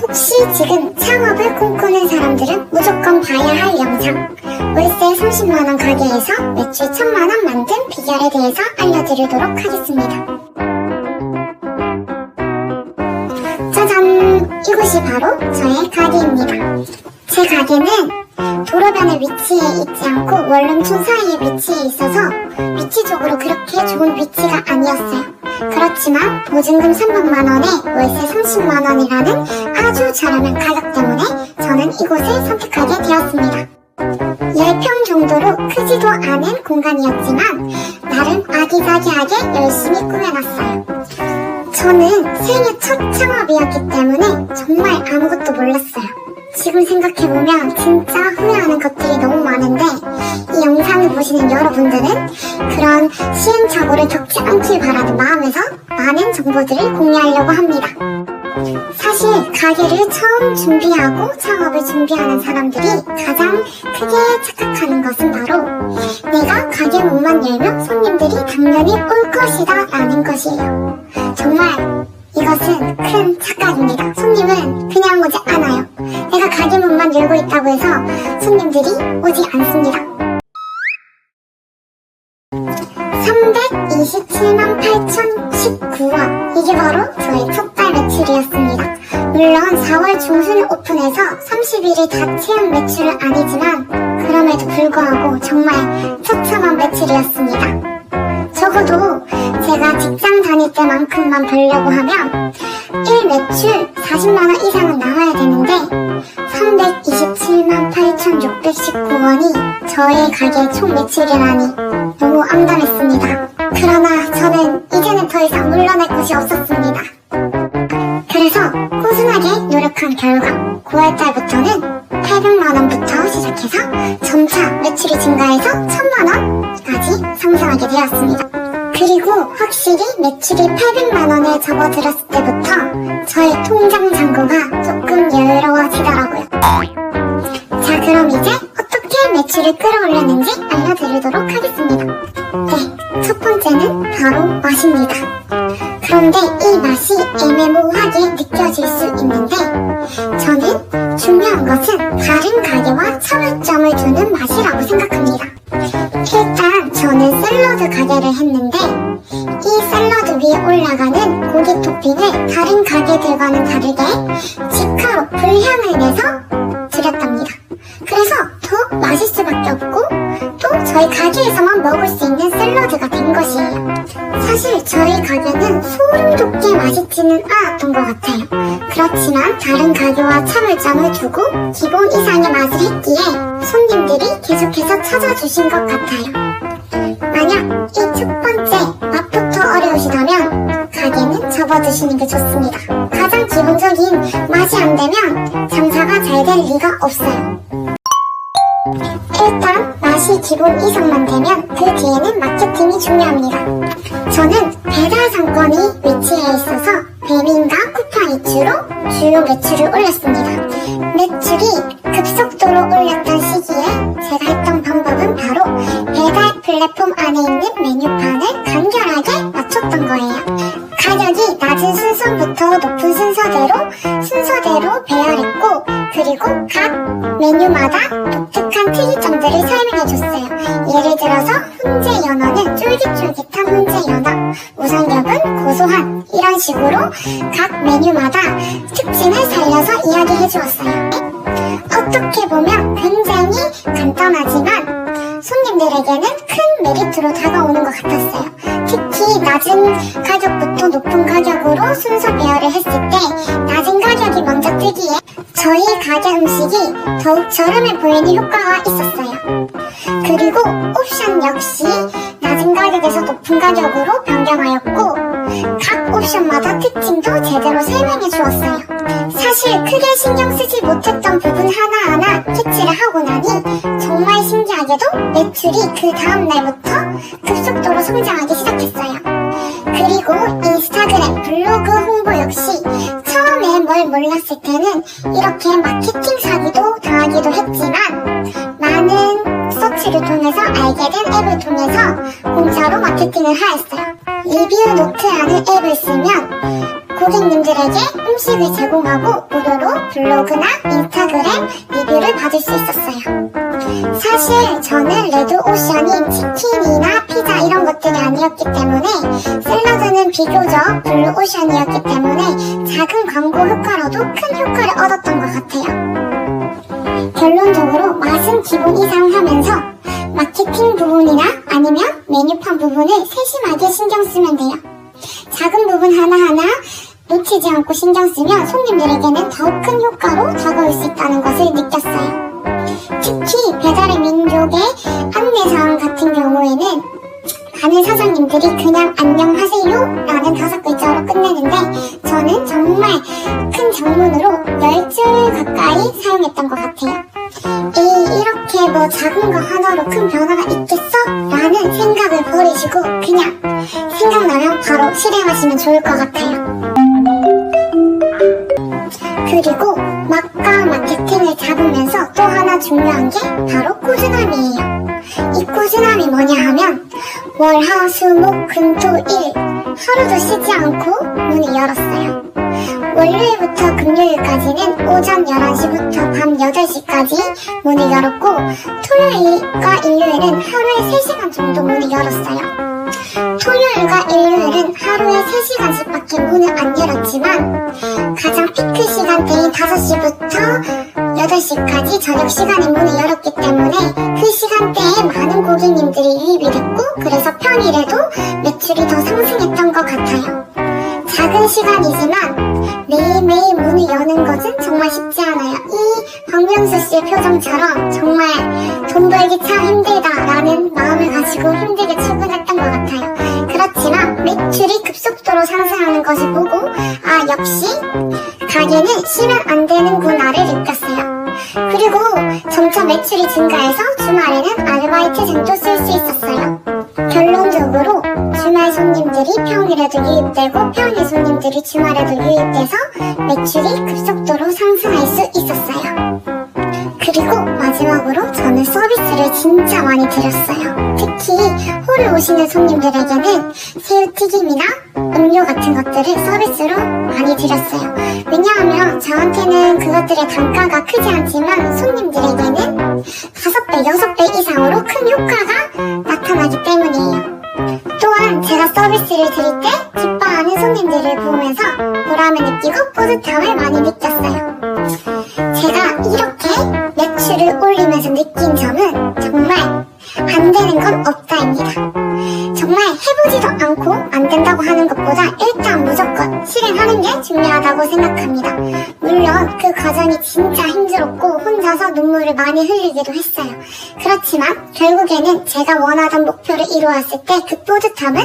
혹시 지금 창업을 꿈꾸는 사람들은 무조건 봐야 할 영상 월세 30만원 가게에서 매출 1000만원 만든 비결에 대해서 알려드리도록 하겠습니다. 짜잔! 이곳이 바로 저의 가게입니다. 제 가게는 도로변에 위치해 있지 않고 원룸 촌 사이에 위치해 있어서 위치적으로 그렇게 좋은 위치가 아니었어요. 그렇지만 보증금 300만 원에 월세 30만 원이라는 아주 저렴한 가격 때문에 저는 이곳을 선택하게 되었습니다. 10평 정도로 크지도 않은 공간이었지만 나름 아기자기하게 열심히 꾸며놨어요. 저는 생애 첫 창업이었기 때문에 정말 아무것도 몰랐어요. 지금 생각해보면 진짜 후회하는 것들이 너무 많은데 이 영상을 보시는 여러분들은 그런 시행착오를 겪지 않길 바라는 마음에서 많은 정보들을 공유하려고 합니다. 사실 가게를 처음 준비하고 창업을 준비하는 사람들이 가장 크게 착각하는 것은 바로 내가 가게 문만 열면 손님들이 당연히 올 것이다 라는 것이에요. 정말 이것은 큰 착각입니다. 손님은 그냥 오지 않아요. 내가 가게 문만 열고 있다고 해서 손님들이 오지 않습니다. 327만 8,019원. 이게 바로 저의 첫달 매출이었습니다. 물론 4월 중순에 오픈해서 30일이 다 채운 매출은 아니지만 그럼에도 불구하고 정말 처참한 매출이었습니다. 적어도 제가 직장 다닐 때만큼만 벌려고 하면 1 매출 40만원 이상은 나와야 되는데 327만 8,619원이 저의 가게 총 매출이라니 너무 암담했습니다. 그러나 저는 이제는 더 이상 물러날 곳이 없었습니다. 그래서 꾸준하게 노력한 결과 9월달부터는 800만원부터 시작해서 점차 매출이 증가해서 1000만원까지 상승하게 되었습니다. 그리고 확실히 매출이 800만원에 접어들었을 때부터 저의 통장 잔고가 조금 여유로워지더라고요. 자 그럼 이제 어떻게 매출을 끌어올렸는지 알려드리도록 하겠습니다. 올라가는 고기 토핑을 다른 가게들과는 다르게 직화로 불향을 내서 드렸답니다. 그래서 더 맛있을 수밖에 없고 또 저희 가게에서만 먹을 수 있는 샐러드가 된 것이에요. 사실 저희 가게는 소름 돋게 맛있지는 않았던 것 같아요. 그렇지만 다른 가게와 차별점을 두고 기본 이상의 맛을 했기에 손님들이 계속해서 찾아주신 것 같아요. 만약 이 첫 번째 맛부터 어려우시다면 가게는 접어드시는 게 좋습니다. 가장 기본적인 맛이 안 되면 장사가 잘 될 리가 없어요. 일단 맛이 기본 이상만 되면 그 뒤에는 마케팅이 중요합니다. 저는 배달 상권이 위치해 있어서 순서부터 높은 순서대로 순서대로 배열했고 그리고 각 메뉴마다 독특한 특이점들을 설명해줬어요. 예를 들어서 훈제 연어는 쫄깃쫄깃한 훈제 연어, 우선역은 고소한 이런 식으로 각 메뉴마다 특징을 살려서 이야기해 주었어요. 어떻게 보면 굉장히 간단하지만 손님들에게는 큰 메리트로 다가오는 것 같았어요. 특히 낮은 가격부터 높은 가격으로 순서 배열을 했을 때 낮은 가격이 먼저 뜨기에 저희 가게 음식이 더욱 저렴해 보이는 효과가 있었어요. 그리고 옵션 역시 낮은 가격에서 높은 가격으로 변경하였고 각 옵션마다 특징도 제대로 설명해 주었어요. 사실 크게 신경 쓰지 못했던 부분 하나하나 캐치를 하고 나니 신기하게도 매출이 그 다음 날부터 급속도로 성장하기 시작했어요. 그리고 인스타그램, 블로그 홍보 역시 처음에 뭘 몰랐을 때는 이렇게 마케팅 사기도 당하기도 했지만 많은 서치를 통해서 알게 된 앱을 통해서 공짜로 마케팅을 하였어요. 리뷰 노트라는 앱을 쓰면 고객님들에게 음식을 제공하고 무료로 블로그나 인스타그램 리뷰를 받을 수 있었어요. 사실 저는 레드오션인 치킨이나 피자 이런 것들이 아니었기 때문에 샐러드는 비교적 블루오션이었기 때문에 작은 광고 효과로도 큰 효과를 얻었던 것 같아요. 결론적으로 맛은 기본 이상 하면서 마케팅 부분이나 아니면 메뉴판 부분을 세심하게 신경 쓰면 돼요. 작은 부분 하나하나 놓치지 않고 신경 쓰면 손님들에게는 더욱 큰 효과로 다가올 수 있다는 것을 느꼈어요. 특히 배달의 민족의 안내사항 같은 경우에는 많은 사장님들이 그냥 안녕하세요 라는 다섯 글자로 끝내는데 저는 정말 큰 장문으로 10줄 가까이 사용했던 것 같아요. 에이 이렇게 뭐 작은 거 하나로 큰 변화가 있겠어? 라는 생각을 버리시고 그냥 생각나면 바로 실행하시면 좋을 것 같아요. 그리고 막과 마케팅을 잡으면서 또 하나 중요한 게 바로 꾸준함이에요. 이 꾸준함이 뭐냐 하면 월, 화, 수, 목, 금, 토, 일 하루도 쉬지 않고 문을 열었어요. 월요일부터 금요일까지는 오전 11시부터 밤 8시까지 문을 열었고 토요일과 일요일은 하루에 3시간 정도 문을 열었어요. 토요일과 일요일은 하루에 3시간씩밖에 문을 안 열었지만 가장 피크 시간대인 5시부터 8시까지 저녁 시간에 문을 열었기 때문에 그 시간대에 많은 고객님들이 유입이 됐고 그래서 평일에도 매출이 더 상승했던 것 같아요. 작은 시간이지만 매일매일 문을 여는 것은 정말 쉽지 않아요. 이 박명수 씨의 표정처럼 정말 돈 벌기 참 힘들다라는 마음을 가지고 힘들게. 그렇지만 매출이 급속도로 상승하는 것을 보고 아 역시 가게는 쉬면 안 되는구나를 느꼈어요. 그리고 점차 매출이 증가해서 주말에는 아르바이트생도 쓸 수 있었어요. 결론적으로 주말 손님들이 평일에도 유입되고 평일 손님들이 주말에도 유입돼서 매출이 급속도로 상승할 수 있었어요. 그리고 마지막으로 저는 서비스를 진짜 많이 드렸어요. 특히 홀을 오시는 손님들에게는 새우튀김이나 음료 같은 것들을 서비스로 많이 드렸어요. 왜냐하면 저한테는 그것들의 단가가 크지 않지만 손님들에게는 5배, 6배 이상으로 큰 효과가 나타나기 때문이에요. 또한 제가 서비스를 드릴 때 기뻐하는 손님들을 보면서 보람을 느끼고 뿌듯함을 많이 느꼈어요. 제가 이렇게 매출을 올리면서 느낀 점은 정말 안 되는 건 없다입니다. 정말 해보지도 않고 안 된다고 하는 것보다 일단 무조건 실행하는 게 중요하다고 생각합니다. 물론 그 과정이 진짜 힘들었고 혼자서 눈물을 많이 흘리기도 했어요. 그렇지만 결국에는 제가 원하던 목표를 이루었을 때 그 뿌듯함은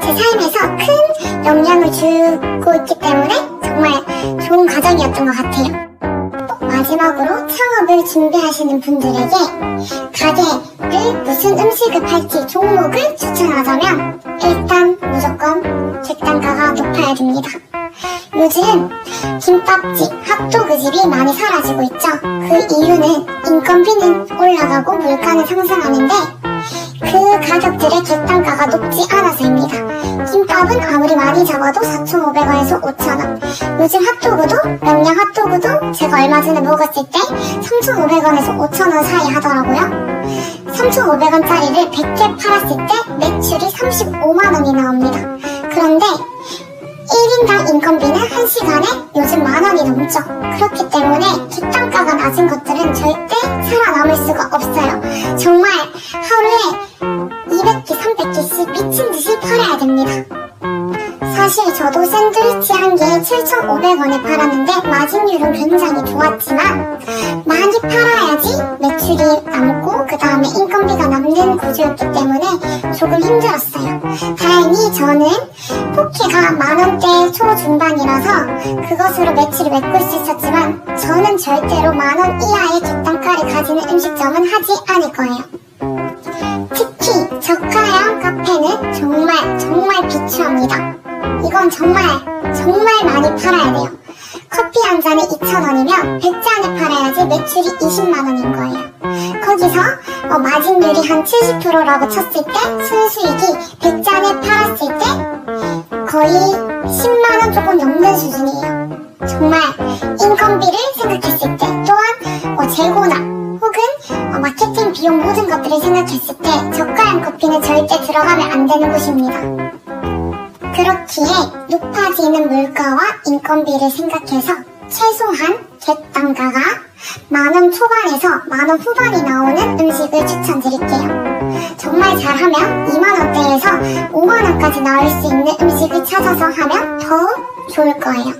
제 삶에서 큰 영향을 주고 있기 때문에 정말 좋은 과정이었던 것 같아요. 마지막으로 창업을 준비하시는 분들에게 가게를 무슨 음식을 팔지 종목을 추천하자면 일단 무조건 객단가가 높아야 됩니다. 요즘 김밥집, 핫도그집이 많이 사라지고 있죠. 그 이유는 인건비는 올라가고 물가는 상승하는데 그 가격들의 객단가가 높지 않아서입니다. 김밥은 아무리 많이 잡아도 4,500원에서 5,000원. 요즘 핫도그도 명량 핫도그도 제가 얼마 전에 먹었을 때 3,500원에서 5,000원 사이 하더라고요. 3,500원짜리를 100개 팔았을 때 매출이 35만원이 나옵니다. 그런데 1인당 인건비는 1시간에 요즘 만원이 넘죠. 그렇기 때문에 객단가가 낮은 것들은 절대 살아남을 수가 없어요. 정말 하루에 200개, 300개씩 미친 듯이 팔아야 됩니다. 사실 저도 샌드위치 한 개에 7,500원에 팔았는데 마진율은 굉장히 좋았지만 많이 팔아야지 매출이 남고 그 다음에 인건비가 남는 구조였기 때문에 조금 힘들었어요. 다행히 저는 포키가 만원대 초중반이라서 그것으로 매출이 메꿀 수 있었지만 저는 절대로 만원 이하의 객단가를 가지는 음식점은 하지 않을 거예요. 특히 저가형 카페는 정말 정말 비추합니다. 이건 정말 정말 많이 팔아야 돼요. 커피 한 잔에 2,000원이면 100잔을 팔아야지 매출이 20만원인 거예요. 거기서 어, 마진율이 한 70%라고 쳤을 때 순수익이 100잔을 팔았을 때 거의 10만원 조금 넘는 수준이에요. 정말 인건비를 생각했을 때 또한 어, 재고나 혹은 어, 마케팅 비용 모든 것들을 생각했을 때 저가형 커피는 절대 들어가면 안 되는 곳입니다. 그렇기에 높아지는 물가와 인건비를 생각해서 최소한 객단가가 만원 초반에서 만원 후반이 나오는 음식을 추천드릴게요. 정말 잘하면 2만원대에서 5만원까지 나올 수 있는 음식을 찾아서 하면 더욱 좋을 거예요.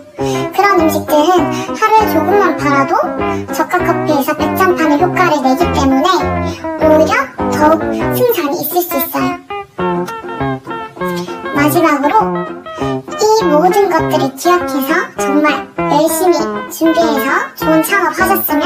그런 음식들은 하루에 조금만 팔아도 저가 커피에서 100잔 파는 효과를 내기 때문에 오히려 더욱 승산이 있을 수 있어요. 마지막으로 이 모든 것들을 기억해서 정말 열심히 준비해서 좋은 창업 하셨으면.